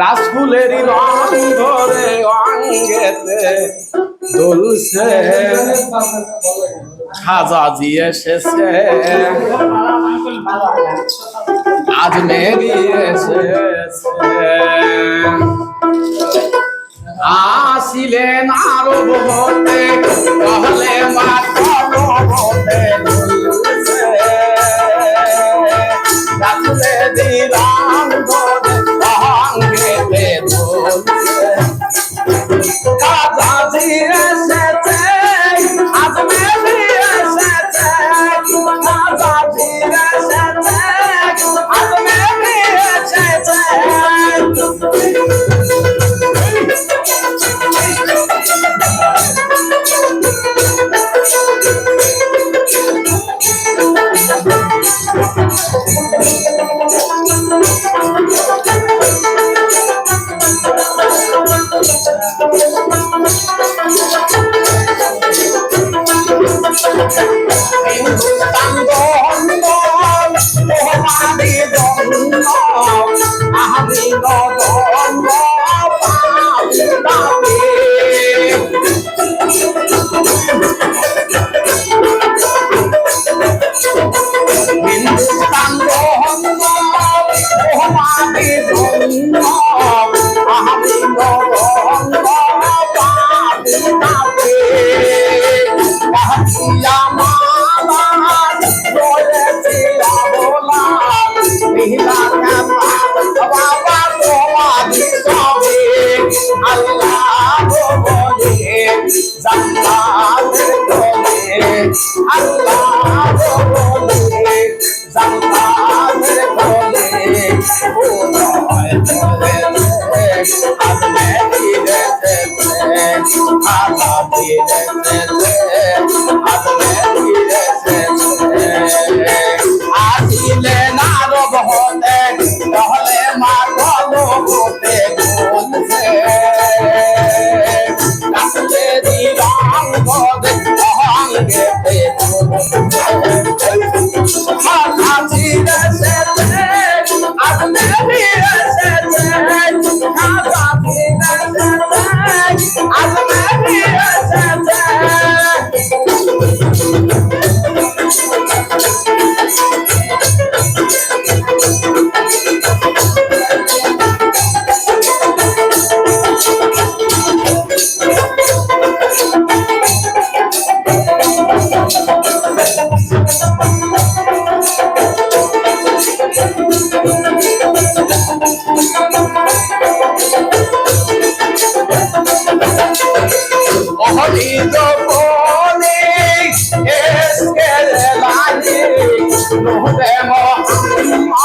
রাসফুলেরই রং ধরে দুলছে। খাজাজি এসেছে। আজ মেরি এসেছে। আসিলেন হতে তাহলে মা মোহাম্মদী ধন্য আমি ধন্য পাবি কাহিয়া মালার রয়েছে আবলার মিহিলা বাবা তোমারি সবে আল্লাহ বলে জান্নাতের আসিলে নারব হতে তাহলে মা ভালো হতে বলছে আসলে নহতে মহাত্মা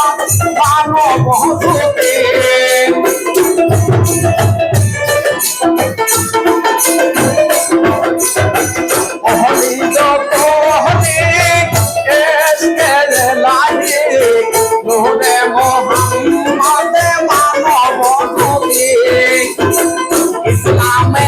মানব হতে অহরিত কোনে এসকে লাগে নহতে মহাত্মা মানব হতে ইসলামে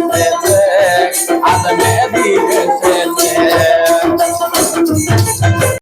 ধীরেছে